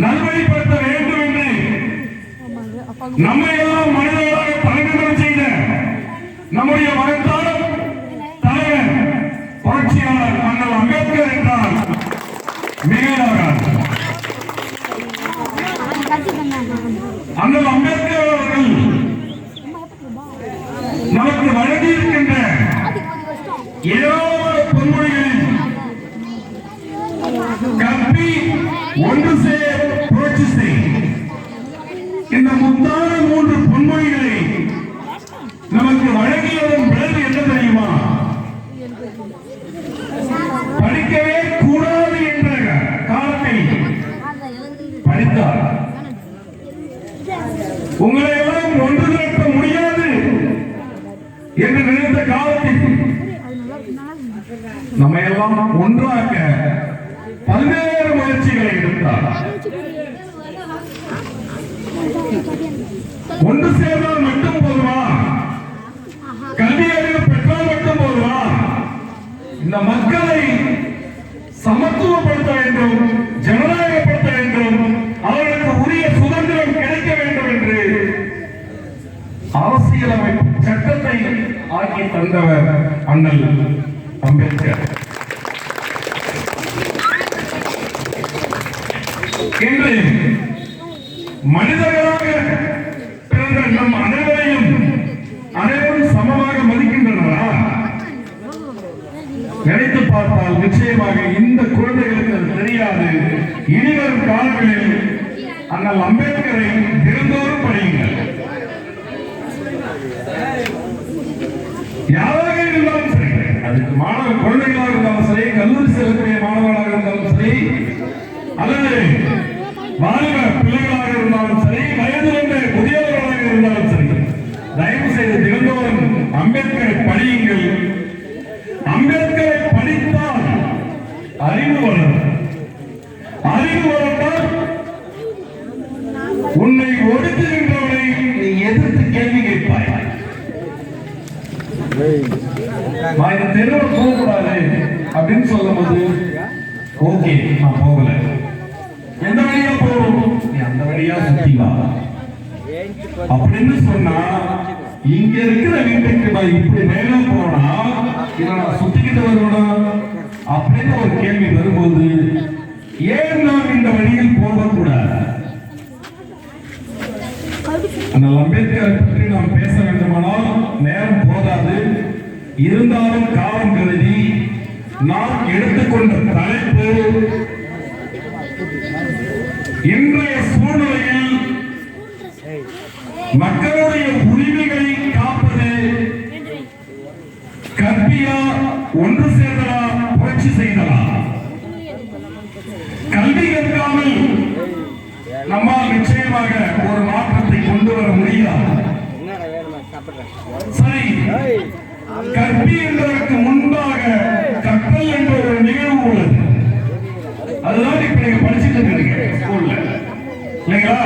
நல்வழிப்படுத்த வேண்டும் என்று நம்மை எல்லாம் மனிதர்களாக தலைநிமிர செய்த நம்முடைய மகத்தான தலைவர் புரட்சியாளர் அண்ணல் அம்பேத்கர் என்றால் மிகையாகாது. அண்ணல் அம்பேத்கர் உங்களை எல்லாம் ஒன்று திரட்ட முடியாது என்று நினைத்த காலத்தில் நம்மை எல்லாம் ஒன்றாக்க பல்வேறு முயற்சிகளை எடுத்தார். ஒன்று சேர்ந்தால் மட்டும் போதுமா? கல்வி அறிவு பெற்றால் மட்டும் போதுமா? இந்த மக்களை சமத்துவப்படுத்த வேண்டும் ஜனநாயக ஆக்கி தந்தவர் அண்ணல் அம்பேத்கர். இன்று மனிதர்களாக பிறந்த நம் அனைவரையும் அனைவரும் சமமாக மதிக்கின்றனரா? நினைத்து பார்த்தால் நிச்சயமாக இந்த குழந்தைகளுக்கு அது தெரியாது. இனிவரும் காலங்களில் அண்ணல் அம்பேத்கரை தினந்தோறும் படியுங்கள். யாராக இருந்தாலும் சரி. அதுக்கு மாணவ குழந்தைகளாக இருந்தாலும் சரி கல்லூரி செல்லக்கூடிய மாணவர்களாக இருந்தாலும் சரி அல்லது வாலிப பிள்ளைகளாக இருந்தாலும் சரி வயது வந்த முதியவர்களாக இருந்தாலும் சரி தயவு செய்து தினந்தோறும் அம்பேத்கரை படியுங்கள். அம்பேத்கரை படித்தால் அறிவு வளரும். நான் இந்த தெருவில் போகக்கூடாது அப்படின்னு சொல்லும்போது ஓகே நான் போகல. எந்த வழியா போறோம்? நீ அந்த வழியா சுத்தி வா. அப்படின்னு சொன்னா இங்க இருக்கிற வீட்டுக்கு நான் இப்படி மேல போனா இதை நான் சுத்திக்கிட்டு வருவனா? அப்படின்னு ஒரு கேள்வி வரும்போது ஏன் நாம் இந்த வழியில் போகக்கூடாது அண்ணல் அம்பேத்கரை பற்றி நாம் பேச வேண்டுமானால் நேரம் போதாது. இருந்தாலும் காலம் கருதி நாம் எடுத்துக்கொண்ட தலைப்பு இன்றைய சூழ்நிலையில் மக்களுடைய உரிமைகளை காப்பது கற்பியா ஒன்று சேர்ந்தலா புரட்சி செய்தலா? கல்வி கற்காமல் நம்மால் நிச்சயமாக ஒரு மாற்றத்தை கொண்டு வர முடியாது சரி. கற்பி என்பதற்கு முன்பாக கற்றல் என்ற ஒரு நிகழ்வு உள்ளது. அதுதான் இப்ப நீங்க படிச்சுட்டு இருக்கீங்க ஸ்கூல்ல. இல்லைங்களா?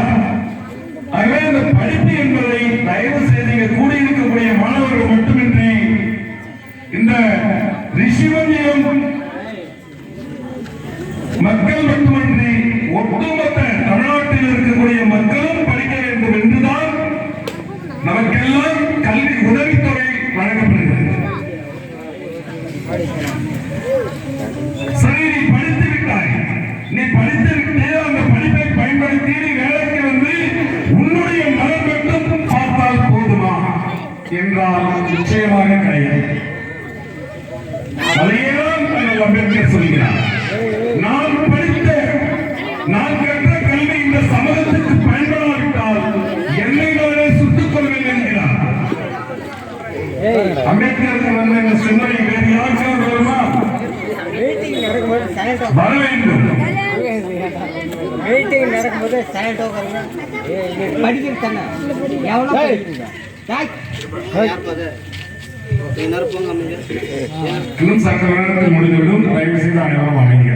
ஆகவே அந்த படிப்பு என்பதை தயவு செய்து இங்க கூடியிருக்கக்கூடிய மாணவர்கள் மட்டுமின்றி இந்த ரிஷிவந்தியம் மக்கள் மட்டுமின்றி ஒட்டுமொத்த தமிழ்நாட்டில் இருக்கக்கூடிய மக்களும் படிக்க வேண்டும் என்றுதான் நமக்கெல்லாம் கல்வி உதவித்தொகை வழங்கப்படுகிறது. சரி நீ படித்து விட்டாய். நீ படித்து விட்டு அந்த படிப்பை பயன்படுத்தி நீ வேலைக்கு வந்து உன்னுடைய நலம் மட்டும் பார்த்தால் போதுமா? என்றால் நிச்சயமாக கிடையாது. அதையேதான் அண்ணல் அம்பேத்கர் சொல்கிறார். அம்பேத்கருக்கு வந்த இந்த சிந்தனை வேறு யாருக்காவது வருமா? வர வேண்டும். மீட்டிங் நடக்கும்போது படிக்கிறது தானே? எவ்வளோ. இன்னும் சற்று நேரத்தில் முடிந்துவிடும். தயவு செய்து அனைவரும் அமைங்க